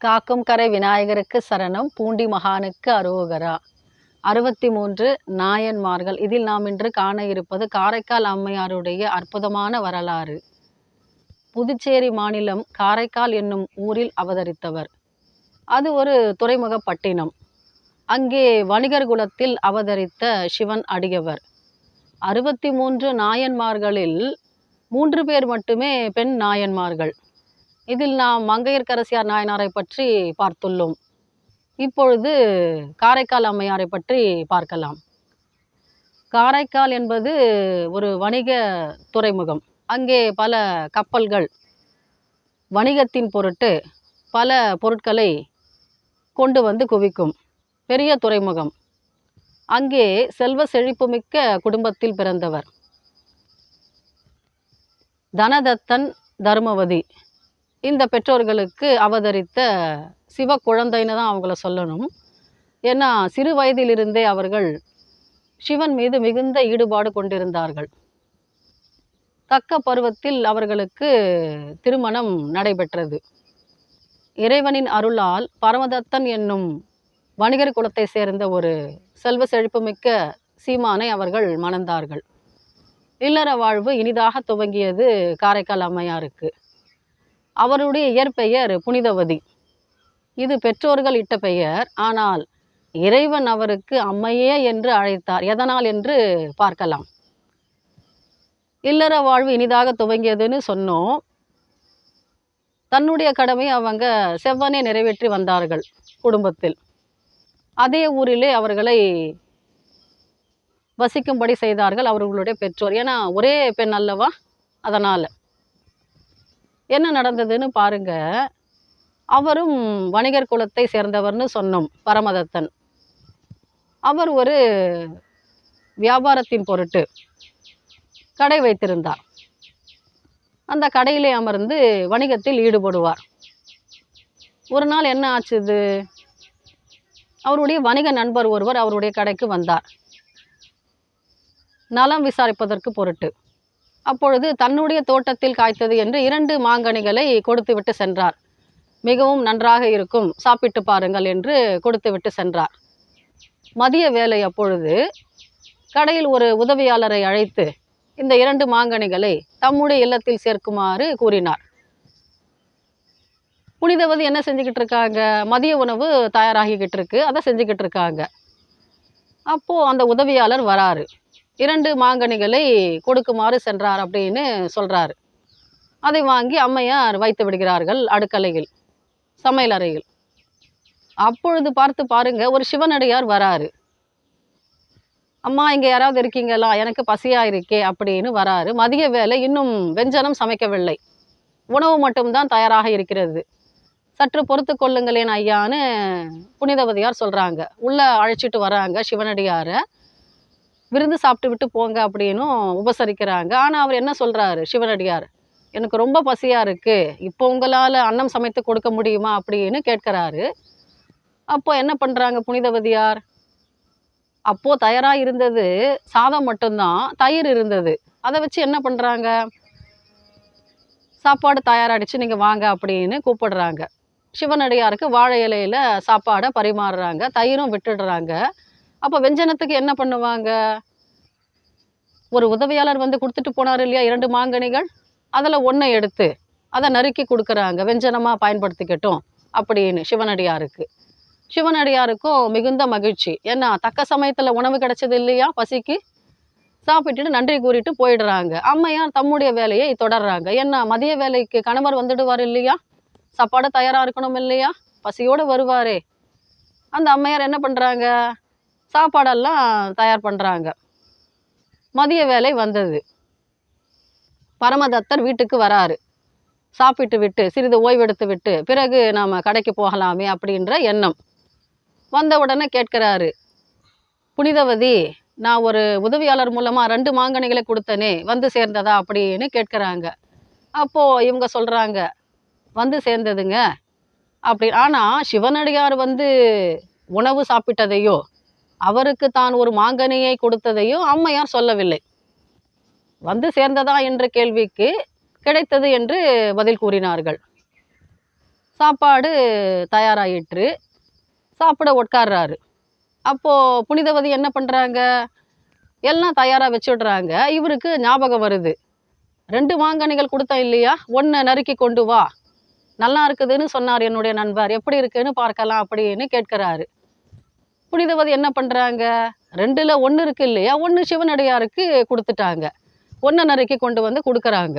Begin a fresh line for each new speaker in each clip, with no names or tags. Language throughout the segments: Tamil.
காக்கும் கரை விநாயகருக்கு சரணம் பூண்டி மகானுக்கு அரோகரா. அறுபத்தி மூன்று நாயன்மார்கள். இதில் நாம் இன்று காண இருப்பது காரைக்கால் அம்மையாருடைய அற்புதமான வரலாறு. புதுச்சேரி மாநிலம் காரைக்கால் என்னும் ஊரில் அவதரித்தவர். அது ஒரு துறைமுக பட்டினம். அங்கே வணிகர் குலத்தில் அவதரித்த சிவன் அடியவர். அறுபத்தி மூன்று நாயன்மார்களில் மூன்று பேர் மட்டுமே பெண் நாயன்மார்கள். இதில் நாம் மங்கையர்க்கரசியார் நாயனாரை பற்றி பார்த்துள்ளோம். இப்பொழுது காரைக்கால் அம்மையாரை பற்றி பார்க்கலாம். காரைக்கால் என்பது ஒரு வணிக துறைமுகம். அங்கே பல கப்பல்கள் வணிகத்தின் பொருட்டு பல பொருட்களை கொண்டு வந்து குவிக்கும். பெரிய துறைமுகம். அங்கே செல்வ செழிப்புமிக்க குடும்பத்தில் பிறந்தவர். தனதத்தன் தர்மவதி. இந்த பெற்றோர்களுக்கு அவதரித்த சிவ குழந்தைன்னு தான் அவங்கள சொல்லணும். ஏன்னா சிறு வயதிலிருந்தே அவர்கள் சிவன் மீது மிகுந்த ஈடுபாடு கொண்டிருந்தார்கள். தக்க பருவத்தில் அவர்களுக்கு திருமணம் நடைபெற்றது. இறைவனின் அருளால் பரமதத்தன் என்னும் வணிகர் குலத்தை சேர்ந்த ஒரு செல்வ செழிப்புமிக்க சீமானை அவர்கள் மணந்தார்கள். இல்லற வாழ்வு இனிதாக துவங்கியது காரைக்கால் அம்மையாருக்கு. அவருடைய இயற்பெயர் புனிதவதி. இது பெற்றோர்கள் இட்ட பெயர். ஆனால் இறைவன் அவருக்கு அம்மையே என்று அழைத்தார். எதனால் என்று பார்க்கலாம். இல்லற வாழ்வு இனிதாக துவங்கியதுன்னு சொன்னோம். தன்னுடைய கடமை அவங்க செவ்வனே நிறைவேற்றி வந்தார்கள் குடும்பத்தில். அதே ஊரிலே அவர்களை வசிக்கும்படி செய்தார்கள் அவர்களுடைய பெற்றோர். ஏன்னா ஒரே பெண் அல்லவா? அதனால். என்ன நடந்ததுன்னு பாருங்க. அவரும் வணிகர் குலத்தை சேர்ந்தவர்னு சொன்னோம் பரமதத்தன். அவர் ஒரு வியாபாரத்தின் பொருட்டு கடை வைத்திருந்தார். அந்த கடையிலே அமர்ந்து வணிகத்தில் ஈடுபடுவார். ஒரு நாள் என்ன ஆச்சுது? அவருடைய வணிக நண்பர் ஒருவர் அவருடைய கடைக்கு வந்தார். நலம் விசாரிப்பதற்கு பொருட்டு. அப்பொழுது தன்னுடைய தோட்டத்தில் காய்த்தது என்று இரண்டு மாங்கனிகளை கொடுத்துவிட்டு சென்றார். மிகவும் நன்றாக இருக்கும். சாப்பிட்டு பாருங்கள் என்று கொடுத்துவிட்டு சென்றார். மதிய வேலை அப்பொழுது கடையில் ஒரு உதவியாளரை அழைத்து இந்த இரண்டு மாங்கனிகளை தம்முடைய இல்லத்தில் சேர்க்குமாறு கூறினார். புனிதவதி என்ன செஞ்சுக்கிட்டு இருக்காங்க? மதிய உணவு தயாராகிக்கிட்டு இருக்கு. அதை செஞ்சுக்கிட்டு இருக்காங்க. அப்போது அந்த உதவியாளர் வராரு. இரண்டு மாங்கனிகளை கொடுக்குமாறு சென்றார் அப்படின்னு சொல்கிறாரு அதை வாங்கி அம்மையார் வைத்து விடுகிறார்கள் அடுக்கலையில் சமையல் அறையில். அப்பொழுது பார்த்து பாருங்க ஒரு சிவனடியார் வராரு. அம்மா இங்கே யாராவது இருக்கீங்களா? எனக்கு பசியா இருக்கே அப்படின்னு வராரு. மதிய வேலை இன்னும் வெஞ்சனம் சமைக்கவில்லை. உணவு மட்டும்தான் தயாராக இருக்கிறது. சற்று பொறுத்து கொள்ளுங்களேன் ஐயான்னு புனிதவதியார் சொல்கிறாங்க உள்ளே அழைச்சிட்டு வராங்க சிவனடியாரை. விருந்து சாப்பிட்டு விட்டு போங்க அப்படின்னும் உபசரிக்கிறாங்க. ஆனால் அவர் என்ன சொல்கிறாரு சிவனடியார் எனக்கு ரொம்ப பசியாக இருக்குது இப்போ உங்களால் அன்னம் சமைத்து கொடுக்க முடியுமா? அப்படின்னு கேட்குறாரு. அப்போ என்ன பண்ணுறாங்க புனிதவதியார்? அப்போது தயாராக இருந்தது சாதம் மட்டும்தான் தயிர் இருந்தது. அதை வச்சு என்ன பண்ணுறாங்க சாப்பாடு தயாராகிடுச்சு நீங்கள் வாங்க அப்படின்னு கூப்பிடுறாங்க. சிவனடியாருக்கு வாழை இலையில சாப்பாடை பரிமாறுறாங்க தயிரும் விட்டுடுறாங்க. அப்போ வெஞ்சனத்துக்கு என்ன பண்ணுவாங்க? ஒரு உதவியாளர் வந்து கொடுத்துட்டு போனார் இல்லையா? இரண்டு மாங்கனிகள். அதில் ஒன்றை எடுத்து அதை நறுக்கி கொடுக்குறாங்க. வெஞ்சனமாக பயன்படுத்திக்கட்டும் அப்படின்னு சிவனடியாருக்கு. சிவனடியாருக்கும் மிகுந்த மகிழ்ச்சி. ஏன்னா தக்க சமயத்தில் உணவு கிடைச்சது இல்லையா பசிக்கு? சாப்பிட்டுட்டு நன்றி கூறிட்டு போயிடுறாங்க. அம்மையார் தம்முடைய வேலையை தொடர்றாங்க. ஏன்னா மதிய வேலைக்கு கணவர் வந்துடுவார் இல்லையா? சாப்பாடு தயாராக இருக்கணும் இல்லையா? பசியோடு வருவாரே. அந்த அம்மையார் என்ன பண்ணுறாங்க சாப்பாடெல்லாம் தயார் பண்ணுறாங்க மதிய வேலை வந்தது. பரமதத்தர் வீட்டுக்கு வராரு. சாப்பிட்டு விட்டு சிறிது ஓய்வெடுத்து விட்டு பிறகு நாம் கடைக்கு போகலாமே அப்படின்ற எண்ணம். வந்த உடனே கேட்குறாரு புனிதவதி நான் ஒரு உதவியாளர் மூலமாக ரெண்டு மாங்கனிகளை கொடுத்தனே வந்து சேர்ந்ததா? அப்படின்னு கேட்குறாங்க. அப்போது இவங்க சொல்கிறாங்க வந்து சேர்ந்ததுங்க. அப்படி ஆனால் சிவனடியார் வந்து உணவு சாப்பிட்டதையோ அவருக்கு தான் ஒரு மாங்கனியை கொடுத்ததையும் அம்மையார் சொல்லவில்லை. வந்து சேர்ந்ததா என்ற கேள்விக்கு கிடைத்தது என்று பதில் கூறினார்கள். சாப்பாடு தயாராயிற்று. சாப்பிட உட்கார்றாரு. அப்போது புனிதவதி என்ன பண்ணுறாங்க எல்லாம் தயாராக வச்சுடுறாங்க. இவருக்கு ஞாபகம் வருது. ரெண்டு மாங்கனிகள் கொடுத்தேன் இல்லையா? ஒன்றை நறுக்கி கொண்டு வா. நல்லா இருக்குதுன்னு சொன்னார் என்னுடைய நண்பர். எப்படி இருக்குன்னு பார்க்கலாம் அப்படின்னு கேட்கிறாரு. புனிதவதி என்ன பண்ணுறாங்க ரெண்டில் ஒன்று இருக்குது இல்லையா? ஒன்று சிவனடியாருக்கு கொடுத்துட்டாங்க. ஒன்றை நறுக்கி கொண்டு வந்து கொடுக்குறாங்க.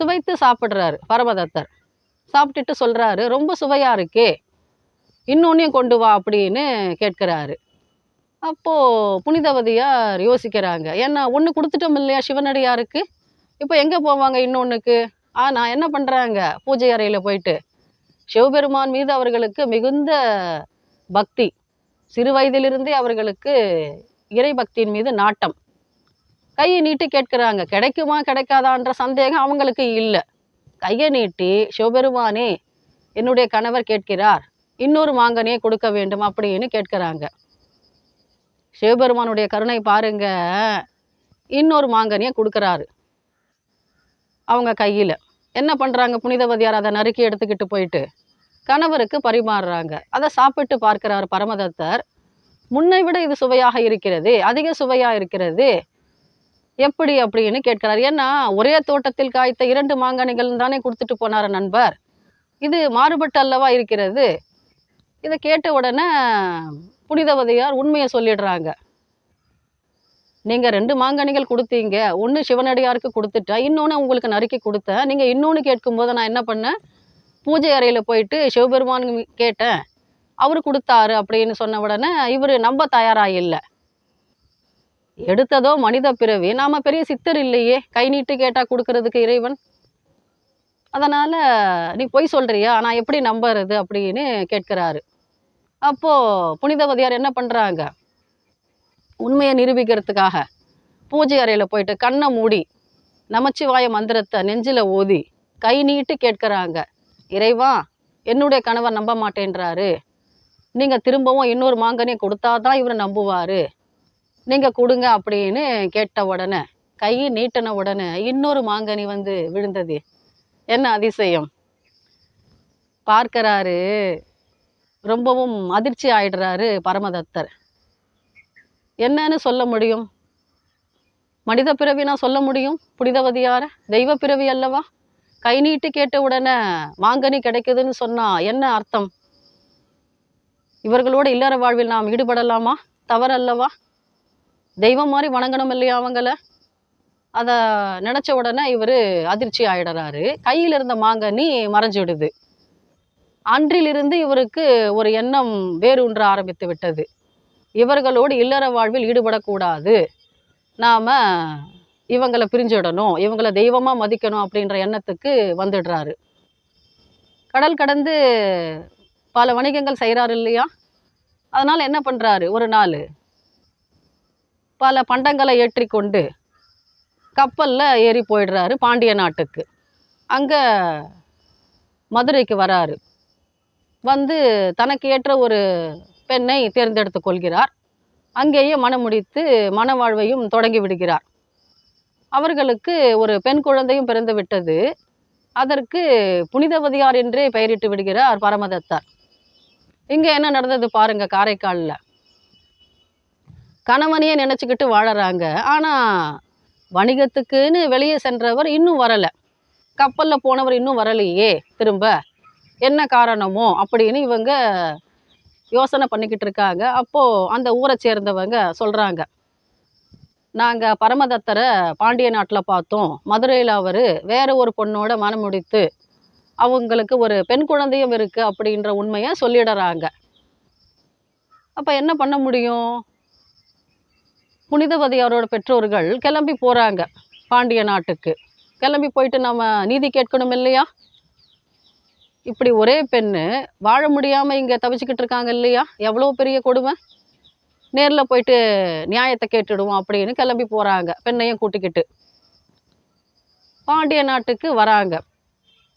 சுவைத்து சாப்பிட்றாரு பரமதத்தர். சாப்பிட்டுட்டு சொல்கிறாரு ரொம்ப சுவையாக இருக்கே. இன்னொன்னையும் கொண்டு வா அப்படின்னு கேட்குறாரு. அப்போது புனிதவதியார் யோசிக்கிறாங்க ஏன்னா ஒன்று கொடுத்துட்டோம் இல்லையா சிவனடியாருக்கு? இப்போ எங்கே போவாங்க இன்னொன்றுக்கு ஆனால் என்ன பண்ணுறாங்க பூஜை அறையில் போயிட்டு. சிவபெருமான் மீது அவர்களுக்கு மிகுந்த பக்தி. சிறு வயதிலிருந்தே அவர்களுக்கு இறை பக்தியின் மீது நாட்டம். கையை நீட்டி கேட்குறாங்க கிடைக்குமா கிடைக்காதான்ற சந்தேகம் அவங்களுக்கு இல்லை. கையை நீட்டி சிவபெருமானே என்னுடைய கணவர் கேட்கிறார் இன்னொரு மாங்கனியை கொடுக்க வேண்டும் அப்படின்னு கேட்குறாங்க. சிவபெருமானுடைய கருணை பாருங்க இன்னொரு மாங்கனியை கொடுக்குறாரு. அவங்க கையில். என்ன பண்ணுறாங்க புனிதவதியார் அதை நறுக்கி எடுத்துக்கிட்டு போயிட்டு கணவருக்கு பரிமாறுறாங்க. அதை சாப்பிட்டு பார்க்கிறார் பரமதத்தர். முன்னை விட இது சுவையாக இருக்கிறது அதிக சுவையாக இருக்கிறது எப்படி அப்படின்னு கேட்கிறார். ஏன்னா ஒரே தோட்டத்தில் காய்த்த இரண்டு மாங்கனிகள் தானே கொடுத்துட்டு போனார் நண்பர். இது மாறுபட்டு அல்லவா இருக்கிறது? இதை கேட்ட உடனே புனிதவதியார் உண்மையை சொல்லிடுறாங்க. நீங்கள் ரெண்டு மாங்கனிகள் கொடுத்தீங்க ஒன்று சிவனடியாருக்கு கொடுத்துட்டேன் இன்னொன்று உங்களுக்கு நறுக்கி கொடுத்தேன். நீங்கள் இன்னொன்று கேட்கும்போது நான் என்ன பண்ணேன்? பூஜை அறையில் போயிட்டு சிவபெருமான் கேட்டேன். அவர் கொடுத்தாரு அப்படின்னு சொன்ன உடனே இவர் நம்ப தயாராக இல்லை எடுத்ததோ மனித பிறவி. நாம் பெரிய சித்தர் இல்லையே. கை நீட்டு கேட்டால் கொடுக்கறதுக்கு இறைவன். அதனால் நீ பொய் சொல்கிறியா நான் எப்படி நம்புறது அப்படின்னு கேட்குறாரு. அப்போது புனிதவதியார் என்ன பண்ணுறாங்க உண்மையை நிரூபிக்கிறதுக்காக பூஜை அறையில் போயிட்டு கண்ணை மூடி நமச்சிவாய மந்திரத்தை நெஞ்சில் ஓதி கை நீட்டு கேட்குறாங்க. இறைவா என்னுடைய கணவர் நம்ப மாட்டேன்றாரு. நீங்கள் திரும்பவும் இன்னொரு மாங்கனியை கொடுத்தா தான் இவர் நம்புவார். நீங்கள் கொடுங்க அப்படின்னு கேட்ட உடனே கை நீட்டின உடனே இன்னொரு மாங்கனி வந்து விழுந்தது. என்ன அதிசயம்? பார்க்கிறாரு. ரொம்பவும் அதிர்ச்சி ஆயிடுறாரு பரமதத்தர். என்னன்னு சொல்ல முடியும்? மனித பிறவினா சொல்ல முடியும்? புனிதவதியார தெய்வ பிறவி அல்லவா? கை நீட்டு கேட்ட உடனே மாங்கனி கிடைக்குதுன்னு சொன்னா என்ன அர்த்தம்? இவர்களோட இல்லற வாழ்வில் நாம் ஈடுபடலாமா? தவறல்லவா? தெய்வம் மாதிரி வணங்கணும் இல்லையா அவங்கள? அதை நினச்ச உடனே இவர் அதிர்ச்சி ஆயிடுறாரு. கையில் இருந்த மாங்கனி மறைஞ்சிடுது அன்றிலிருந்து இவருக்கு ஒரு எண்ணம் வேரூன்ற ஆரம்பித்து விட்டது. இவர்களோடு இல்லற வாழ்வில் ஈடுபடக்கூடாது. நாம் இவங்களை பிரிஞ்சிடணும் இவங்களை தெய்வமாக மதிக்கணும் அப்படின்ற எண்ணத்துக்கு வந்துடுறாரு. கடல் கடந்து பல வணிகங்கள் செய்கிறாரு இல்லையா? அதனால் என்ன பண்ணுறாரு ஒரு நாள் பல பண்டங்களை ஏற்றிக்கொண்டு கப்பலில் ஏறி போயிடுறாரு பாண்டிய நாட்டுக்கு. அங்கே மதுரைக்கு வராரு. வந்து தனக்கு ஏற்ற ஒரு பெண்ணை தேர்ந்தெடுத்து கொள்கிறார். அங்கேயே மனம் முடித்து மனவாழ்வையும் தொடங்கி விடுகிறார். அவர்களுக்கு ஒரு பெண் குழந்தையும் பிறந்து விட்டது. அதற்கு புனிதவதியார் என்றே பெயரிட்டு விடுகிறார் பரமதத்தார். இங்கே என்ன நடந்தது பாருங்க காரைக்காலில். கணவனையே நினச்சிக்கிட்டு வாழறாங்க. ஆனால் வணிகத்துக்குன்னு வெளியே சென்றவர் இன்னும் வரலை. கப்பலில் போனவர் இன்னும் வரலையே திரும்ப. என்ன காரணமோ அப்படின்னு இவங்க யோசனை பண்ணிக்கிட்டு இருக்காங்க. அப்போது அந்த ஊரை சேர்ந்தவங்க சொல்கிறாங்க நாங்கள் பரமதத்தரை பாண்டிய நாட்டில் பார்த்தோம். மதுரையில் அவர் வேறு ஒரு பொண்ணோட மனம் முடித்து அவங்களுக்கு ஒரு பெண் குழந்தையும் இருக்குது அப்படின்ற உண்மையை சொல்லிடுறாங்க. அப்போ என்ன பண்ண முடியும்? புனிதவதி அவரோட பெற்றோர்கள் கிளம்பி போகிறாங்க பாண்டிய நாட்டுக்கு. கிளம்பி போயிட்டு நம்ம நீதி கேட்கணும் இல்லையா? இப்படி ஒரே பெண்ணு வாழ முடியாமல் இங்கே தவிச்சுக்கிட்டு இருக்காங்க இல்லையா? எவ்வளோ பெரிய கொடுமை? நேரில் போயிட்டு நியாயத்தை கேட்டுடுவோம் அப்படின்னு கிளம்பி போகிறாங்க பெண்ணையும் கூட்டிக்கிட்டு. பாண்டிய நாட்டுக்கு வராங்க.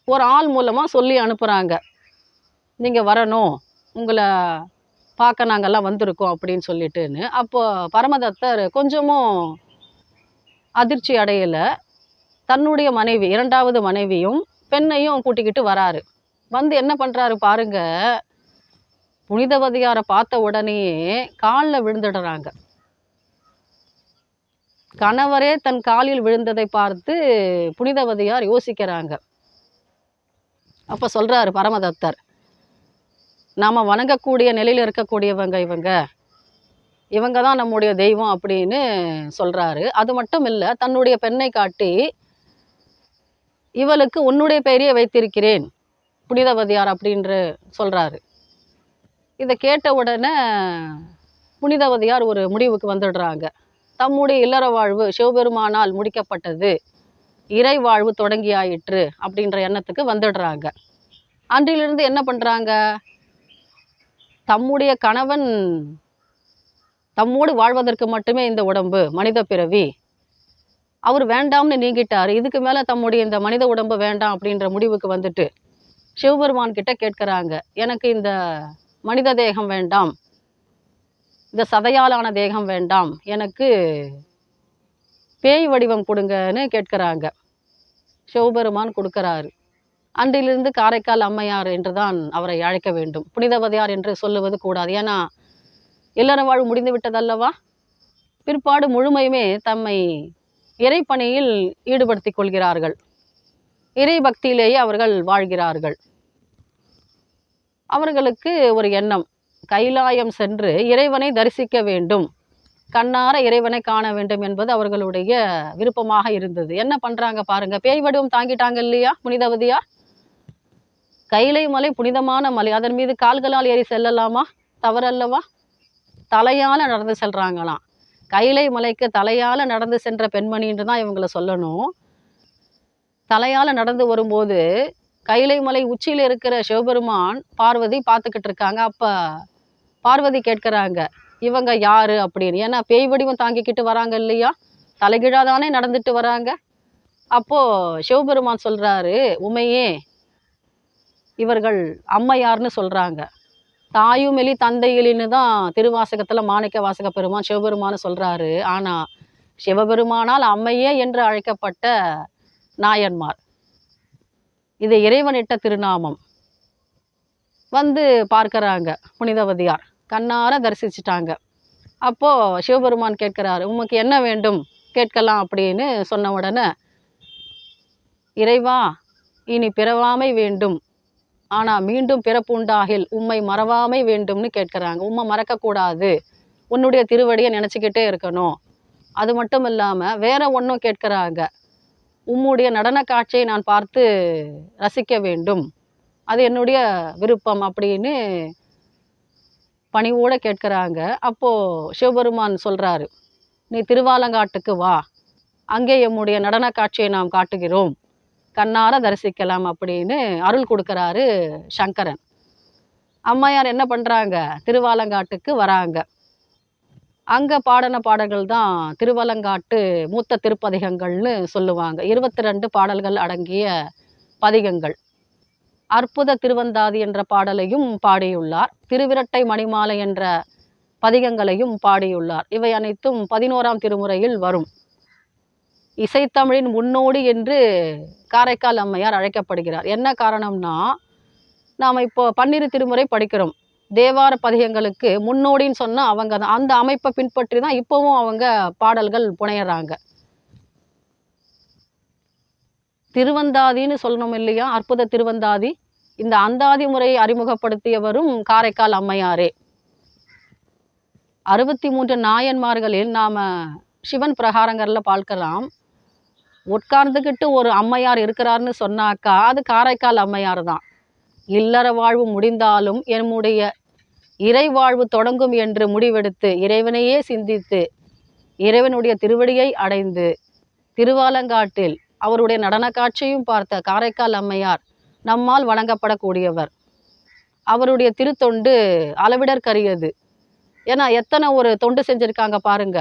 ஒரு ஆள் மூலமாக சொல்லி அனுப்புகிறாங்க நீங்கள் வரணும். உங்களை பார்க்க நாங்கள்லாம் வந்திருக்கோம் அப்படின்னு சொல்லிட்டுன்னு. அப்போது பரமதத்தர் கொஞ்சமும் அதிர்ச்சி அடையலை. தன்னுடைய மனைவி இரண்டாவது மனைவியும் பெண்ணையும் கூட்டிக்கிட்டு வராரு. வந்து என்ன பண்ணுறாரு பாருங்கள் புனிதவதியாரை பார்த்த உடனேயே காலில் விழுந்துடுறாங்க. கணவரே தன் காலில் விழுந்ததை பார்த்து புனிதவதியார் யோசிக்கிறாங்க. அப்போ சொல்கிறாரு பரமதத்தர் நாம் வணங்கக்கூடிய நிலையில் இருக்கக்கூடியவங்க இவங்க. இவங்க தான் நம்முடைய தெய்வம் அப்படின்னு சொல்கிறாரு அது மட்டும் இல்லை தன்னுடைய பெண்ணை காட்டி இவளுக்கு உன்னுடைய பெயரையே வைத்திருக்கிறேன் புனிதவதியார் அப்படின்ற சொல்கிறாரு இதை கேட்ட உடனே புனிதவதியார் ஒரு முடிவுக்கு வந்துடுறாங்க. தம்முடைய இல்லற வாழ்வு சிவபெருமானால் முடிக்கப்பட்டது. இறை வாழ்வு தொடங்கியாயிற்று அப்படின்ற எண்ணத்துக்கு வந்துடுறாங்க. அன்றிலிருந்து என்ன பண்ணுறாங்க தம்முடைய கணவன் தம்மோடு வாழ்வதற்கு மட்டுமே இந்த உடம்பு மனித பிறவி. அவர் வேண்டாம்னு நீங்கிட்டார். இதுக்கு மேலே தம்முடைய இந்த மனித உடம்பு வேண்டாம் அப்படின்ற முடிவுக்கு வந்துட்டு சிவபெருமான் கிட்ட கேட்குறாங்க. எனக்கு இந்த மனித தேகம் வேண்டாம். இந்த சதையாலான தேகம் வேண்டாம். எனக்கு பேய் வடிவம் கொடுங்கன்னு கேட்குறாங்க. சிவபெருமான் கொடுக்கறாரு. அன்றிலிருந்து காரைக்கால் அம்மையார் என்று தான் அவரை அழைக்க வேண்டும். புனிதவதியார் என்று சொல்லுவது கூடாது. ஏன்னா இல்லற வாழ்வு முடிந்து விட்டதல்லவா? பிற்பாடு முழுமையுமே தம்மை இறைப்பணியில் ஈடுபடுத்திக் கொள்கிறார்கள். இறை பக்தியிலேயே அவர்கள் வாழ்கிறார்கள். அவர்களுக்கு ஒரு எண்ணம். கைலாயம் சென்று இறைவனை தரிசிக்க வேண்டும். கண்ணார இறைவனை காண வேண்டும் என்பது அவர்களுடைய விருப்பமாக இருந்தது. என்ன பண்ணுறாங்க பாருங்க. பேய் வடிவம் தாங்கிட்டாங்க இல்லையா புனிதவதியார்? கைலை மலை புனிதமான மலை. அதன் மீது கால்களால் ஏறி செல்லலாமா? தவறல்லவா? தலையால் நடந்து செல்கிறாங்களாம் கைலை மலைக்கு தலையால் நடந்து சென்ற பெண்மணின்னு தான் இவங்கள சொல்லணும். தலையால் நடந்து வரும்போது கைலை மலை உச்சியில் இருக்கிற சிவபெருமான் பார்வதி பார்த்துக்கிட்டு இருக்காங்க. அப்போ பார்வதி கேட்குறாங்க இவங்க யாரு? அப்படின்னு. ஏன்னா பேய் வடிவம் தாங்கிக்கிட்டு வராங்க இல்லையா? தலைகீழா தானே நடந்துட்டு வராங்க. அப்போது சிவபெருமான் சொல்கிறாரு உமையே இவர்கள் அம்மையார்னு தாயும் தாயுமெலி தந்தையிலின்னு தான் திருவாசகத்தில் மாணிக்க வாசக பெருமான் சிவபெருமான்னு சொல்கிறாரு ஆனால் சிவபெருமானால் அம்மையே என்று அழைக்கப்பட்ட நாயன்மார். இது இறைவனிட்ட திருநாமம். வந்து பார்க்குறாங்க புனிதவதியார். கண்ணார தரிசிச்சிட்டாங்க. அப்போது சிவபெருமான் கேட்குறாரு உமக்கு என்ன வேண்டும்? கேட்கலாம் அப்படின்னு சொன்ன உடனே இறைவா இனி பிறவாமை வேண்டும். ஆனால் மீண்டும் பிறப்பு உண்டாகில் உம்மை மறவாமை வேண்டும்னு கேட்குறாங்க. உம்மை மறக்கக்கூடாது. உன்னுடைய திருவடியை நினச்சிக்கிட்டே இருக்கணும். அது மட்டும் இல்லாமல் வேற ஒன்றும் கேட்குறாங்க. உம்முடைய நடன காட்சியை நான் பார்த்து ரசிக்க வேண்டும். அது என்னுடைய விருப்பம் அப்படின்னு பணிவோட கேட்குறாங்க. அப்போது சிவபெருமான் சொல்கிறாரு நீ திருவாலங்காட்டுக்கு வா. அங்கே எம்முடைய நடன காட்சியை நாம் காட்டுகிறோம். கண்ணார தரிசிக்கலாம் அப்படின்னு அருள் கொடுக்குறாரு சங்கரன். அம்மையார் என்ன பண்ணுறாங்க திருவாலங்காட்டுக்கு வராங்க. அங்கே பாடின பாடல்கள் தான் திருவலங்காட்டு மூத்த திருப்பதிகங்கள்னு சொல்லுவாங்க. இருபத்தி ரெண்டு பாடல்கள் அடங்கிய பதிகங்கள். அற்புத திருவந்தாதி என்ற பாடலையும் பாடியுள்ளார். திருவிரட்டை மணிமாலை என்ற பதிகங்களையும் பாடியுள்ளார். இவை அனைத்தும் பதினோராம் திருமுறையில் வரும். இசைத்தமிழின் முன்னோடி என்று காரைக்கால் அம்மையார் அழைக்கப்படுகிறார். என்ன காரணம்னா நாம் இப்போ பன்னிரு திருமுறை படிக்கிறோம். தேவார பதிகங்களுக்கு முன்னோடின்னு சொன்னால் அவங்க தான் அந்த அமைப்பை பின்பற்றி தான் இப்போவும் அவங்க பாடல்கள் புனையறாங்க. திருவந்தாதின்னு சொல்லணும் இல்லையா? அற்புத திருவந்தாதி. இந்த அந்தாதி முறையை அறிமுகப்படுத்தியவரும் காரைக்கால் அம்மையாரே. அறுபத்தி மூன்று நாயன்மார்களில் நாம் சிவன் பிரகாரங்களில் பார்க்கலாம். உட்கார்ந்துக்கிட்டு ஒரு அம்மையார் இருக்கிறார்னு சொன்னாக்கா அது காரைக்கால் அம்மையார் தான் இல்லற வாழ்வு முடிந்தாலும் என்னுடைய இறைவாழ்வு தொடங்கும் என்று முடிவெடுத்து இறைவனையே சிந்தித்து இறைவனுடைய திருவடியை அடைந்து திருவாலங்காட்டில் அவருடைய நடன காட்சியும் பார்த்த காரைக்கால் அம்மையார் நம்மால் வணங்கப்படக்கூடியவர். அவருடைய திருத்தொண்டு அளவிடற்கரியது. ஏன்னா எத்தனை ஒரு தொண்டு செஞ்சுருக்காங்க பாருங்க.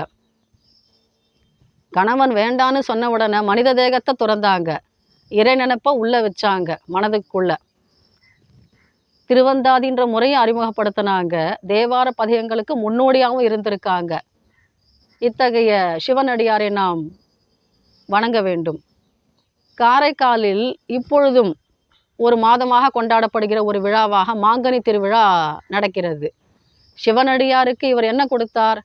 கணவன் வேண்டான்னு சொன்ன உடனே மனித தேகத்தை துறந்தாங்க. இறை நினப்ப உள்ள வச்சாங்க மனதுக்குள்ளே. திருவந்தாதின்ற முறையை அறிமுகப்படுத்தினாங்க. தேவார பதிகங்களுக்கு முன்னோடியாகவும் இருந்திருக்காங்க. இத்தகைய சிவனடியாரை நாம் வணங்க வேண்டும். காரைக்காலில் இப்பொழுதும் ஒரு மாதமாக கொண்டாடப்படுகிற ஒரு விழாவாக மாங்கனி திருவிழா நடக்கிறது. சிவனடியாருக்கு இவர் என்ன கொடுத்தார்?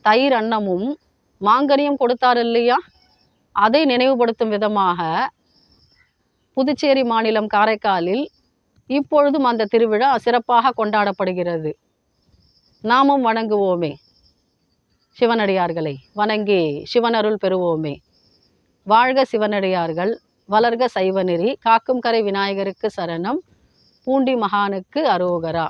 தயிர் அன்னமும் மாங்கனியும் கொடுத்தார் இல்லையா? அதை நினைவுபடுத்தும் விதமாக புதுச்சேரி மாநிலம் காரைக்காலில் இப்பொழுதும் அந்த திருவிழா சிறப்பாக கொண்டாடப்படுகிறது. நாமும் வணங்குவோமே. சிவனடியார்களை வணங்கி சிவனருள் பெறுவோமே. வாழ்க சிவனடியார்கள் வளர்க சைவநெறி காக்கும் கரை விநாயகருக்கு சரணம் பூண்டி மகானுக்கு அரோகரா.